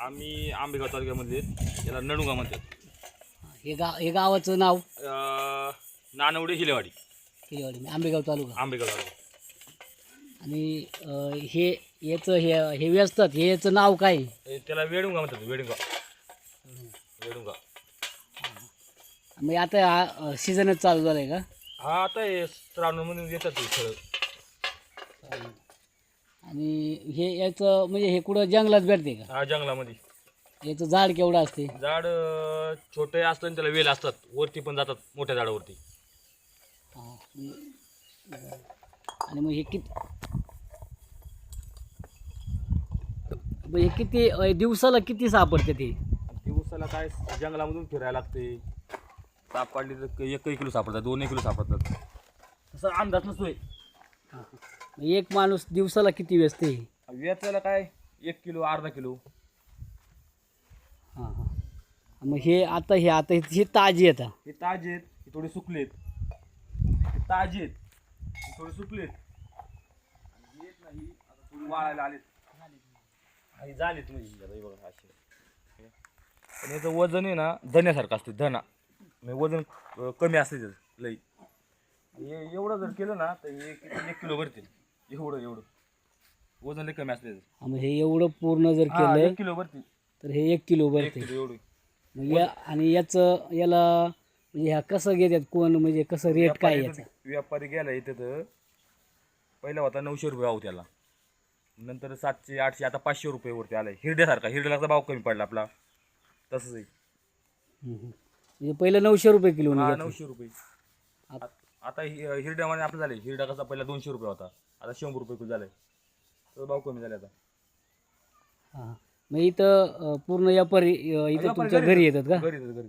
आम्ही आंबेगाव तालुक्यामधले आहेत. याला नडुंगा म्हणतात. हे गाव हे गावाचं नाव? अं, नानवडे हिलेवाडी. किलेवाडी आंबेगाव तालुका. आंबेगाव तालुका. आणि अं, हे याचं हे हे व्यस्तात हे याचं नाव काय? हे त्याला वेडुंगा म्हणतात वेडुंगा. वेडुंगा. मग आता हा सीझनच चालू झालं आहे का? हा आता हे श्रावणामधून येतात ते फळं आणि हे याचं म्हणजे हे कुठं जंगलात भेटते का? हा जंगलामध्ये. याचं झाड केवढं असते? झाड अं, छोटे असतं आणि त्याला वेल असतात. वरती पण जातात मोठ्या झाडावरती. हा, म्हणजे- आणि मग हे किती मग हे किती अं, दिवसाला किती सापडते ते? उसाला काय जंगलामधून फिरायला लागते. साप काढली तर एक किलो सापडतात दोन किलो सापडतात. तसा अंदाज नसतोय. एक माणूस दिवसाला किती व्यस्त आहे वेचायला काय? एक किलो अर्धा किलो. हां हां. मग हे आता हे आता हे- हे ताजी आता हे. ताजे आहेत हे थोडे सुकलेत हे ताजे आहेत हे थोडे सुकलेत आणि हे आहेत ना, ही आता थोडी वाळायला आलेत. हे झालेत म्हणजे आता हे बघा हे. याचं वजन आहे ना धन्यासारखं असते धना. म्हणजे वजन अं, कमी असते त्याचं लई. हे एवढं जर केलं ना तर हे किती एक किलो भरतील. एवढं एवढं. वजन लई कमी त्याचं. हा, मग हे एवढं पूर्ण जर केलं एक किलो भरतील तर हे एक किलो एक भरते किलो एवढं. मग या आणि याचं याला म्हणजे ह्या कसं घेतात कोण म्हणजे कसं रेट काय व्यापारी याचं? व्यापारी गेला इथं तर पहिला होता नऊशे रुपये भाव त्याला. नंतर सातशे आठशे आता पाचशे रुपये वरती आलाय. हिरड्यासारखा हिरड्याचा भाव कमी पडला आपला. तसंच आहे. हम्म, हम्म. म्हणजे पहिलं नऊशे रुपये किलो हा. नऊशे रुपये. आत- हिरड्यामध्ये आपलं झाले हिरडा कसा पहिला दोनशे रुपये होता. आता शंभर रुपये किलो झालाय तर भाव कमी झाले आता. हा. मग इथं अं, पूर्ण व्यापारी अं, इथं व्यापारी तुमच्या घरी येतात. का? घरी येतात, घरी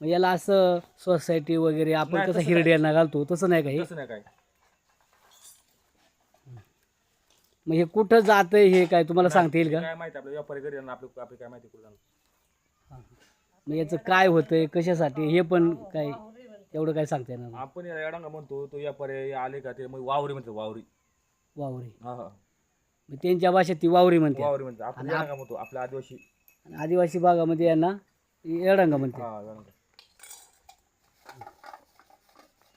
मग याला असं सोसायटी वगैरे आपण नाही, कसं तसं नाही. हिरड्यांना घालतो? तसं नाही का हे? तसं नाही काय मग हे कुठं जातंय हे काय तुम्हाला सांगता येईल का? काय माहिती आपल्या व्यापारी घरी येणार आपलं आपली काय माहिती कुठं जाणार. मग याचं काय होतंय कशासाठी हे पण काय एवढं काय सांगता येणार नाही. आपण या म्हणतो तो व्यापारी आले का ते मग वावरी म्हणतो वावरी. वावरी. हा हा. मग त्यांच्या भाषेत ती वावरी म्हणते. वावरी म्हणतो. आपण म्हणतो आपल्या आदिवासी. आणि आदिवासी भागामध्ये यांना येडंगा म्हणते. हा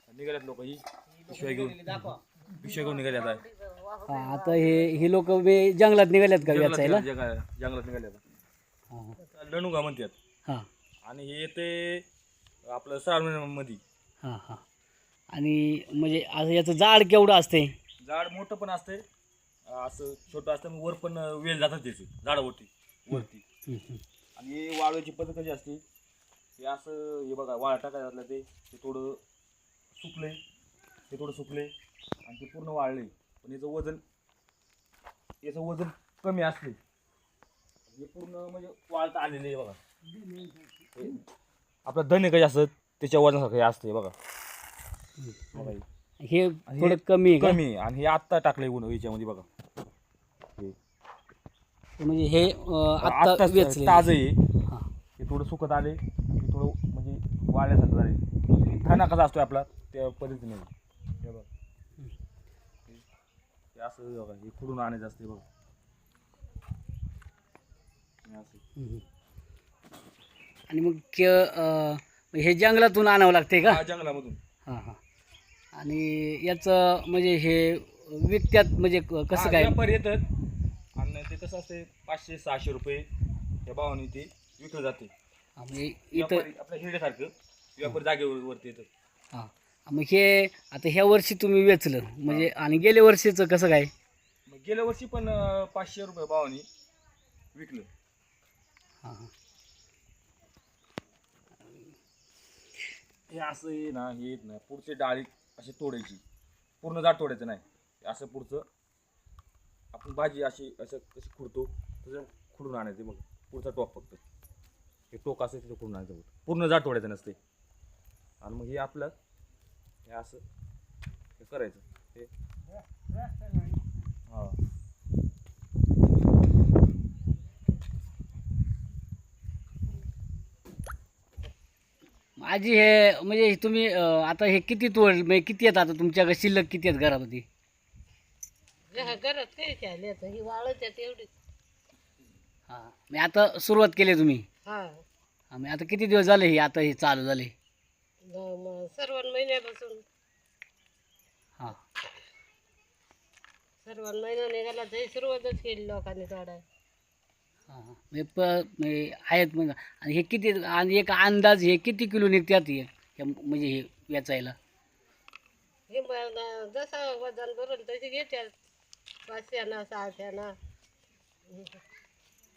निघाल्यात लोक ही. पिशव्या घेऊन. पिशव्या घेऊन निघाल्यात आहे. हा आता हे हे लोक जंगलात निघाल्यात का जंगलात वेचायला? निघाल्यात, जंगलात जंगलात निघाल्यात हा लणुगा म्हणतात. हा. आणि हे येते आपलं श्रावणामध्ये हा हा. आणि म्हणजे असं याचं जाड केवढं असते झाड मोठं पण असते असं छोटं असतं वर पण वेल जातात त्याचे झाडावरती वरती. आणि वाळवायची पद्धत कशी असते हे असं हे बघा वाळ टाकायचं असलं ते ते थोडं सुकले ते थोडं सुकले आणि ते पूर्ण वाळले पण याचं वजन याचं वजन कमी असते हे पूर्ण म्हणजे वाळता आलेले बघा. हे आपलं धने कसे असतात त्याच्या वजनासारखं हे असते बघा. बघा हे. थोडं कमी आहे का? कमी आहे. आणि हे आत्ता टाकलंय ऊन याच्यामध्ये बघा. म्हणजे हे अं, आत्ता आत्ताच वेचले ताजं आहे. हा. हे थोडं सुकत आले थोडं म्हणजे वाळल्यासारखं झाले धना कसा असतो आपला त्या पद्धतीने. हे बघा. हे- हे असं बघा हे खुडून आणायचं असते बघा. हे असं. हम्म. आणि मग के अं, हे जंगलातून आणावं लागते का? हा, जंगलामधून. हां हां. आणि याचं म्हणजे हे विकत्यात म्हणजे क- कसं काय? व्यापारी येतात. आणि ते कसं असते पाचशे सहाशे रुपये त्या भावाने ते विकलं जाते. म्हणजे इथं व्यापारी आपल्या हिरड्यासारखं व्यापारी जागेवर वरती येतात. हां. मग हे आता ह्या वर्षी तुम्ही वेचलं. म्हणजे आणि गेल्या वर्षीचं कसं काय? मग गेल्या वर्षी पण अं, पाचशे रुपये भावाने विकलं. हां हां. असं आहे ना हे येत नाही पुढचे डाळी अशी तोडायची. पूर्ण जाड तोडायचं नाही. असं पुढचं आपण भाजी अशी असं कशी खुडतो. तसं खुडून आणायचं मग. पुढचा टोक फक्त. हे टोक असं तिथं खुडून आणायचं. पूर्ण जाड तोडायचं नसते आणि मग हे आपलं हे असं हे करायचं. हे. हा. आजी हे म्हणजे तुम्ही अं, आता हे किती तोड म्हणजे किती आहेत आता तुमच्याकडे? शिल्लक किती आहेत घरामध्ये? घरात काय आता ही वाळत हां. आता सुरुवात केली तुम्ही? हा. हां मी आता किती दिवस झाले हे आता हे चालू झाले? म- सर्व महिन्यापासून. हां. सर्व महिना निघाला तरी सुरुवातच केली लोकांनी हां म्हणजे प म्हणजे आहेत मग आणि हे किती आणि एक अंदाज हे किती किलो निघतात हे? हे म्हणजे हे वेचायला? हे जसं वजन भरून तशी घेतात पाचशेना सहाशेना.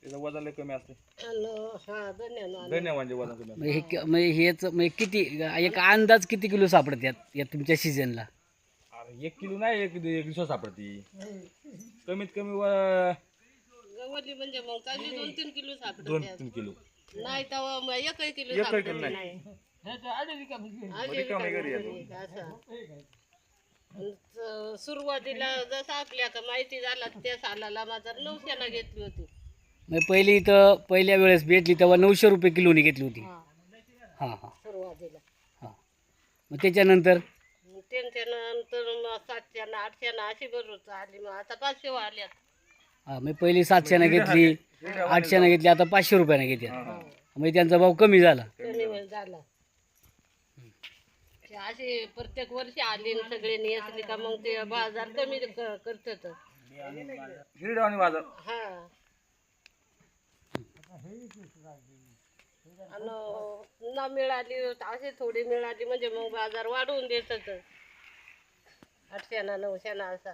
त्याचं वजन लय कमी असते आणि हा धन्यवाद धन्यवाद वजन कमी असते म्हणजे हे क- म्हणजे हेच म्हणजे किती एक अंदाज किती किलो सापडतात या तुमच्या सीझनला? अरे एक किलो नाही एक एक दिवसात सापडती. कमीत कमी व- गवली म्हणजे मग चांगली दोन तीन किलो दोन सापडतात तीन किलो. नाही तर मग एकही किलो एकही किलो नाही. नाही अशी रिकामी घरी. रिकामी घरी, असं. आणि स- सुरुवातीला जसं आपल्या माहिती झाला त्या सालाला माझा नऊशेना घेतली होती. म्हणजे पहिली इथं पहिल्या वेळेस भेटली तेव्हा नऊशे रुपये किलोनी घेतली होती. हा. हां हां. सुरुवातीला. हां. मग त्याच्यानंतर? त्यांच्या नंतर मग सातशेना आठशेना अशी भरूच आली. मग आता पाचशे आल्यात. हां मी पहिली सातशेनं घेतली आठशेनं घेतली आता पाचशे रुपयानं घेतल्या. म्हणजे त्यांचा भाव कमी झाला. कमी झाला. ते अशी प्रत्येक वर्षी आली आणि सगळे असली का मग ते बाजार कमी क- करतात. हिरडावणी बाजार. हा. आणि न मिळाली अशी थोडी मिळाली म्हणजे मग बाजार वाढवून देतात. आठशेना नऊशेना असा.